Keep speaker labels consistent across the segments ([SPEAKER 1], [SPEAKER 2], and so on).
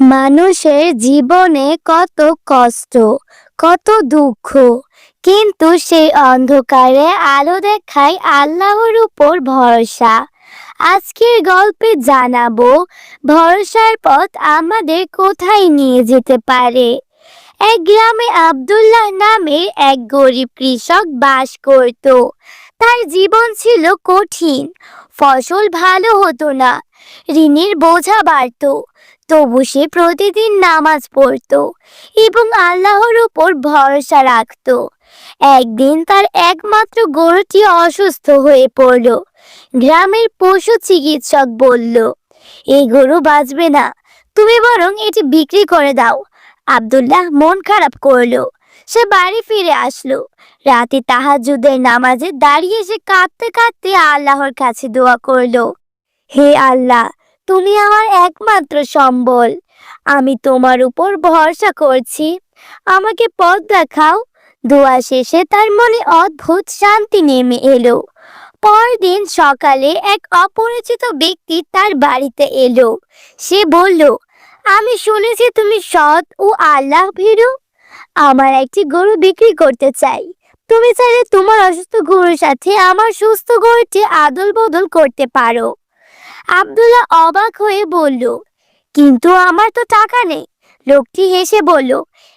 [SPEAKER 1] মানুষের জীবনে কত কষ্ট, কত দুঃখ, কিন্তু সেই অন্ধকারে আলো দেখায় আল্লাহর উপর ভরসা। আজকের গল্পে জানাব, ভরসার পথ আমাদের কোথায় নিয়ে যেতে পারে? এক গ্রামে আব্দুল্লাহ নামে এক গরিব কৃষক বাস করত। তার জীবন ছিল কঠিন, ফসল ভালো হতো না, ঋণের বোঝা বাড়তো। তবু সে প্রতিদিন নামাজ পড়তো এবং আল্লাহর উপর ভরসা রাখতো। একদিন তার একমাত্র গরুটি অসুস্থ হয়ে পড়ল। গ্রামের পশু চিকিৎসক বলল, এই গরু বাঁচবে না, তুমি বরং এটি বিক্রি করে দাও। আবদুল্লাহ মন খারাপ করল। সে বাড়ি ফিরে আসলো। রাতে তাহাজ্জুদের নামাজে দাঁড়িয়ে সে কাঁদতে কাঁদতে আল্লাহর কাছে দোয়া করল, হে আল্লাহ তুমি আমার একমাত্র সম্বল। আমি তোমার উপর ভরসা করছি। আমাকে পথ দেখাও। দোয়া শেষে তার মনে অদ্ভুত শান্তি নেমে এলো। পরদিন সকালে এক অপরিচিত ব্যক্তি তার বাড়িতে এলো। সে বলল, আমি শুনেছি তুমি সৎ ও আল্লাহ ভীরু। আমার একটি গরু বিক্রি করতে চাই। তুমি চাইলে তোমার অসুস্থ গরুর সাথে আমার সুস্থ গরুটি আদল বদল করতে পারো। আব্দুল্লাহ অবাক হয়ে বলল, কিন্তু আমার তো টাকা নেই। লোকটি হেসে বলল,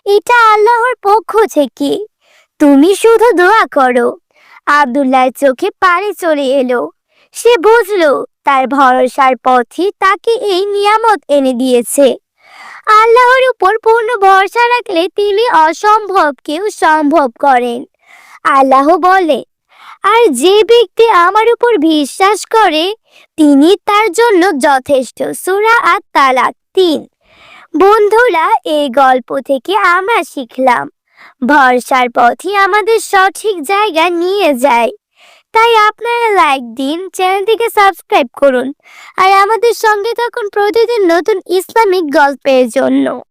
[SPEAKER 1] এটা আল্লাহর পক্ষ থেকে। তুমি শুধু দোয়া করো। আব্দুল্লাহর চোখে পানি চলে এলো। সে বুঝলো, তার ভরসার পথই তাকে এই নিয়ামত এনে দিয়েছে। আল্লাহর উপর পূর্ণ ভরসা রাখলে তিনি অসম্ভবকেও সম্ভব করেন। আল্লাহ বলে আর যে ব্যক্তি আমার উপর বিশ্বাস করে, তিনি তার জন্য যথেষ্ট। সুরা আর তালাক তিন। বন্ধুরা, এই গল্প থেকে আমরা শিখলাম, ভরসার পথই আমাদের সঠিক জায়গা নিয়ে যায়। তাই আপনারা লাইক দিন, চ্যানেলটিকে সাবস্ক্রাইব করুন, আর আমাদের সঙ্গে থাকুন প্রতিদিন নতুন ইসলামিক গল্পের জন্য।